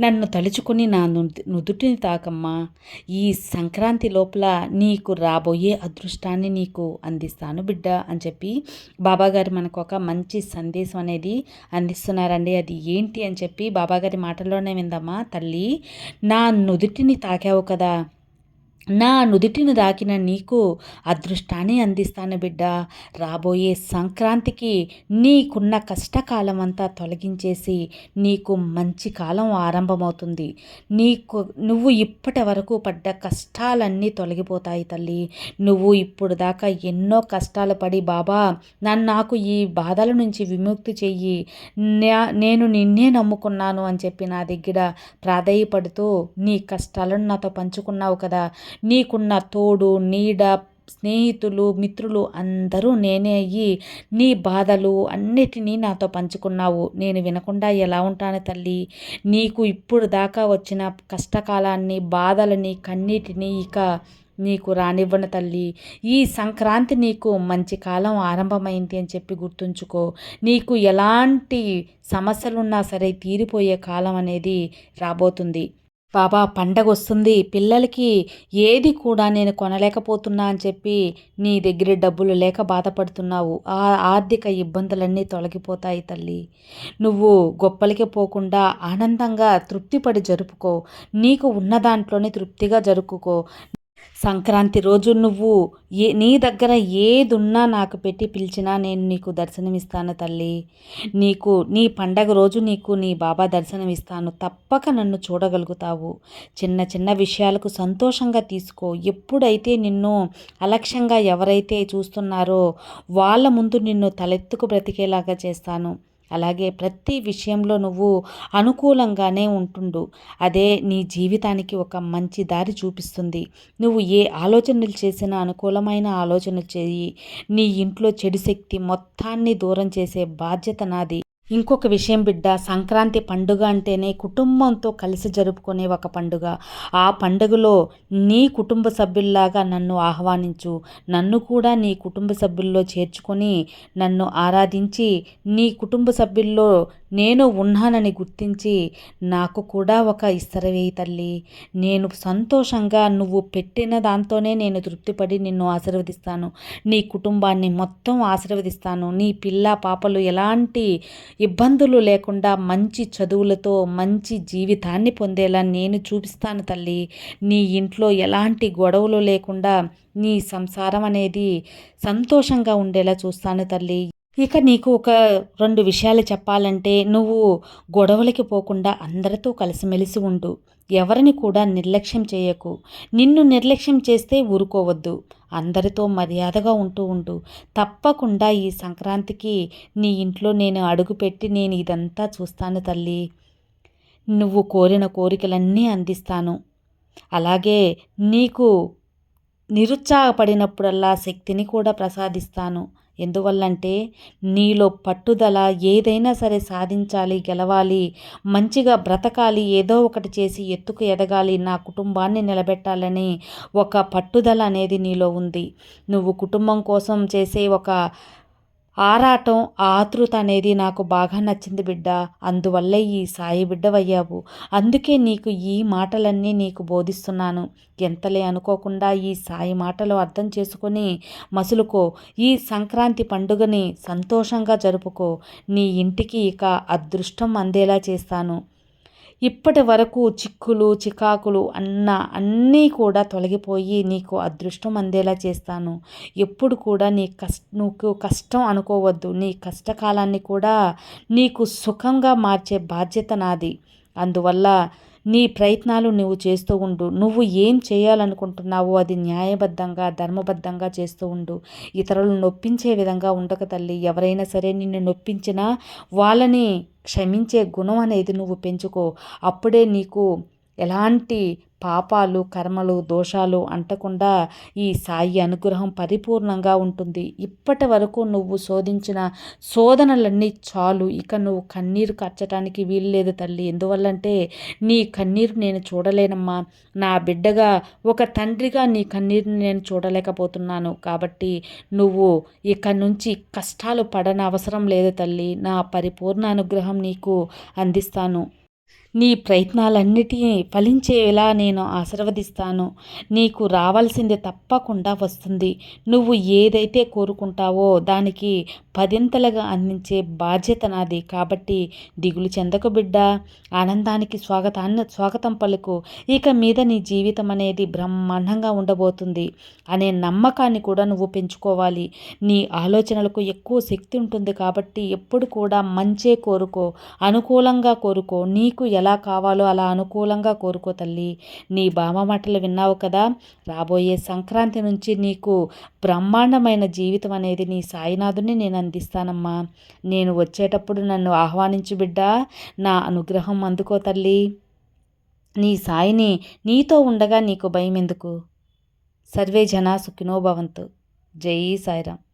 నన్ను తలుచుకుని నా నుదుటిని తాకమ్మా. ఈ సంక్రాంతి లోపల నీకు రాబోయే అదృష్టాన్ని నీకు అందిస్తాను బిడ్డ అని చెప్పి బాబాగారు మనకు ఒక మంచి సందేశం అనేది అందిస్తున్నారండి. అది ఏంటి అని చెప్పి బాబాగారి మాటల్లోనే విందమ్మా తల్లి నా నుదుటిని తాకావు కదా. నా నుదుటిని దాకిన నీకు అదృష్టాన్ని అందిస్తాను బిడ్డ. రాబోయే సంక్రాంతికి నీకున్న కష్టకాలం అంతా తొలగించేసి నీకు మంచి కాలం ఆరంభమవుతుంది. నీకు నువ్వు ఇప్పటి వరకు పడ్డ కష్టాలన్నీ తొలగిపోతాయి తల్లి. నువ్వు ఇప్పుడు దాకా ఎన్నో కష్టాలు పడి బాబా నన్ను నాకు ఈ బాధల నుంచి విముక్తి చెయ్యి. నేను నిన్నే నమ్ముకున్నాను అని చెప్పి నా దగ్గర ప్రాధేయపడుతూ నీ కష్టాలను నాతో పంచుకున్నావు కదా. నీకున్న తోడు నీడ స్నేహితులు మిత్రులు అందరూ నేనే అయ్యి నీ బాధలు అన్నిటినీ నాతో పంచుకున్నావు. నేను వినకుండా ఎలా ఉంటాను తల్లి? నీకు ఇప్పుడు దాకా వచ్చిన కష్టకాలాన్ని బాధలని కన్నీటిని ఇక నీకు రానివ్వను తల్లి. ఈ సంక్రాంతి నీకు మంచి కాలం ఆరంభమైంది అని చెప్పి గుర్తుంచుకో. నీకు ఎలాంటి సమస్యలున్నా సరే తీరిపోయే కాలం అనేది రాబోతుంది. బాబా పండగ వస్తుంది పిల్లలకి ఏది కూడా నేను కొనలేకపోతున్నా అని చెప్పి నీ దగ్గర డబ్బులు లేక బాధపడుతున్నావు. ఆ ఆర్థిక ఇబ్బందులన్నీ తొలగిపోతాయి తల్లి. నువ్వు గొప్పలకి పోకుండా ఆనందంగా తృప్తిపడి జరుపుకో. నీకు ఉన్న దాంట్లోనే తృప్తిగా జరుపుకో. సంక్రాంతి రోజు నువ్వు ఏ నీ దగ్గర ఏదున్నా నాకు పెట్టి పిలిచినా నేను నీకు దర్శనమిస్తాను తల్లి. నీకు నీ పండగ రోజు నీకు నీ బాబా దర్శనమిస్తాను. తప్పక నన్ను చూడగలుగుతావు. చిన్న చిన్న విషయాలకు సంతోషంగా తీసుకో. ఎప్పుడైతే నిన్ను అలక్ష్యంగా ఎవరైతే చూస్తున్నారో వాళ్ళ ముందు నిన్ను తలెత్తుకు బ్రతికేలాగా చేస్తాను. అలాగే ప్రతి విషయంలో నువ్వు అనుకూలంగానే ఉంటుండు. అదే నీ జీవితానికి ఒక మంచి దారి చూపిస్తుంది. నువ్వు ఏ ఆలోచనలు చేసినా అనుకూలమైన ఆలోచనలు చేయి. నీ ఇంట్లో చెడు శక్తి మొత్తాన్ని దూరం చేసే బాధ్యత నాది. ఇంకొక విషయం బిడ్డ సంక్రాంతి పండుగ అంటేనే కుటుంబంతో కలిసి జరుపుకునే ఒక పండుగ. ఆ పండుగలో నీ కుటుంబ సభ్యుల్లాగా నన్ను ఆహ్వానించు. నన్ను కూడా నీ కుటుంబ సభ్యుల్లో చేర్చుకొని నన్ను ఆరాధించి నీ కుటుంబ సభ్యుల్లో నేను ఉన్నానని గుర్తించి నాకు కూడా ఒక ఇస్తరవేయి తల్లి. నేను సంతోషంగా నువ్వు పెట్టిన దాంతోనే నేను తృప్తిపడి నిన్ను ఆశీర్వదిస్తాను. నీ కుటుంబాన్ని మొత్తం ఆశీర్వదిస్తాను. నీ పిల్ల పాపలు ఎలాంటి ఇబ్బందులు లేకుండా మంచి చదువులతో మంచి జీవితాన్ని పొందేలా నేను చూపిస్తాను తల్లి. నీ ఇంట్లో ఎలాంటి గొడవలు లేకుండా నీ సంసారం అనేది సంతోషంగా ఉండేలా చూస్తాను తల్లి. ఇక నీకు ఒక రెండు విషయాలు చెప్పాలంటే నువ్వు గొడవలకి పోకుండా అందరితో కలిసిమెలిసి ఉండు. ఎవరిని కూడా నిర్లక్ష్యం చేయకు. నిన్ను నిర్లక్ష్యం చేస్తే ఊరుకోవద్దు. అందరితో మర్యాదగా ఉంటూ ఉండు. తప్పకుండా ఈ సంక్రాంతికి నీ ఇంట్లో నేను అడుగుపెట్టి నేను ఇదంతా చూస్తాను తల్లి. నువ్వు కోరిన కోరికలన్నీ అందిస్తాను. అలాగే నీకు నిరుత్సాహపడినప్పుడల్లా శక్తిని కూడా ప్రసాదిస్తాను. ఎందువల్లంటే నీలో పట్టుదల ఏదైనా సరే సాధించాలి గెలవాలి మంచిగా బ్రతకాలి ఏదో ఒకటి చేసి ఎత్తుకు ఎదగాలి నా కుటుంబాన్ని నిలబెట్టాలని ఒక పట్టుదల అనేది నీలో ఉంది. నువ్వు కుటుంబం కోసం చేసే ఒక ఆరాటం ఆతృత అనేది నాకు బాగా నచ్చింది బిడ్డ. అందువల్లే ఈ సాయి బిడ్డవయ్యావు. అందుకే నీకు ఈ మాటలన్నీ నీకు బోధిస్తున్నాను. ఎంతలే అనుకోకుండా ఈ సాయి మాటలు అర్థం చేసుకొని మసులుకో. ఈ సంక్రాంతి పండుగని సంతోషంగా జరుపుకో. నీ ఇంటికి ఇక అదృష్టం అందేలా చేస్తాను. ఇప్పటి వరకు చిక్కులు చికాకులు అన్న అన్నీ కూడా తొలగిపోయి నీకు అదృష్టం అందేలా చేస్తాను. ఎప్పుడు కూడా నీ కష్ట నువ్వు కష్టం అనుకోవద్దు. నీ కష్టకాలాన్ని కూడా నీకు సుఖంగా మార్చే బాధ్యత నాది. అందువల్ల నీ ప్రయత్నాలు నువ్వు చేస్తూ ఉండు. నువ్వు ఏం చేయాలనుకుంటున్నావో అది న్యాయబద్ధంగా ధర్మబద్ధంగా చేస్తూ ఉండు. ఇతరులను నొప్పించే విధంగా ఉండక తల్లి. ఎవరైనా సరే నిన్ను నొప్పించినా వాళ్ళని క్షమించే గుణం అనేది నువ్వు పెంచుకో. అప్పుడే నీకు ఎలాంటి పాపాలు కర్మలు దోషాలు అంటకుండా ఈ సాయి అనుగ్రహం పరిపూర్ణంగా ఉంటుంది. ఇప్పటి వరకు నువ్వు శోధించిన శోధనలన్నీ చాలు. ఇక నువ్వు కన్నీరు కర్చటానికి వీలు లేదు తల్లి. ఎందువల్లంటే నీ కన్నీరు నేను చూడలేనమ్మా. నా బిడ్డగా ఒక తండ్రిగా నీ కన్నీరుని నేను చూడలేకపోతున్నాను. కాబట్టి నువ్వు ఇక నుంచి కష్టాలు పడన అవసరం లేదు తల్లి. నా పరిపూర్ణ అనుగ్రహం నీకు అందిస్తాను. నీ ప్రయత్నాలన్నిటినీ ఫలించేలా నేను ఆశీర్వదిస్తాను. నీకు రావాల్సింది తప్పకుండా వస్తుంది. నువ్వు ఏదైతే కోరుకుంటావో దానికి పదింతలుగా అందించే బాధ్యత నాది. కాబట్టి దిగులు చెందకు బిడ్డ. ఆనందానికి స్వాగతాన్ని స్వాగతం పలుకు. ఇక మీద నీ జీవితం అనేది బ్రహ్మాండంగా ఉండబోతుంది అనే నమ్మకాన్ని కూడా నువ్వు పెంచుకోవాలి. నీ ఆలోచనలకు ఎక్కువ శక్తి ఉంటుంది కాబట్టి ఎప్పుడు కూడా మంచే కోరుకో అనుకూలంగా కోరుకో. నీకు ఎలా ఎలా కావాలో అలా అనుకూలంగా కోరుకో తల్లి. నీ బామ మాటలు విన్నావు కదా? రాబోయే సంక్రాంతి నుంచి నీకు బ్రహ్మాండమైన జీవితం అనేది నీ సాయినాథుని నేను అందిస్తానమ్మా. నేను వచ్చేటప్పుడు నన్ను ఆహ్వానించు బిడ్డ. నా అనుగ్రహం అందుకో తల్లి. నీ సాయిని నీతో ఉండగా నీకు భయం ఎందుకు సర్వే జనా సుఖినోభవంతు జై సాయిరామ్.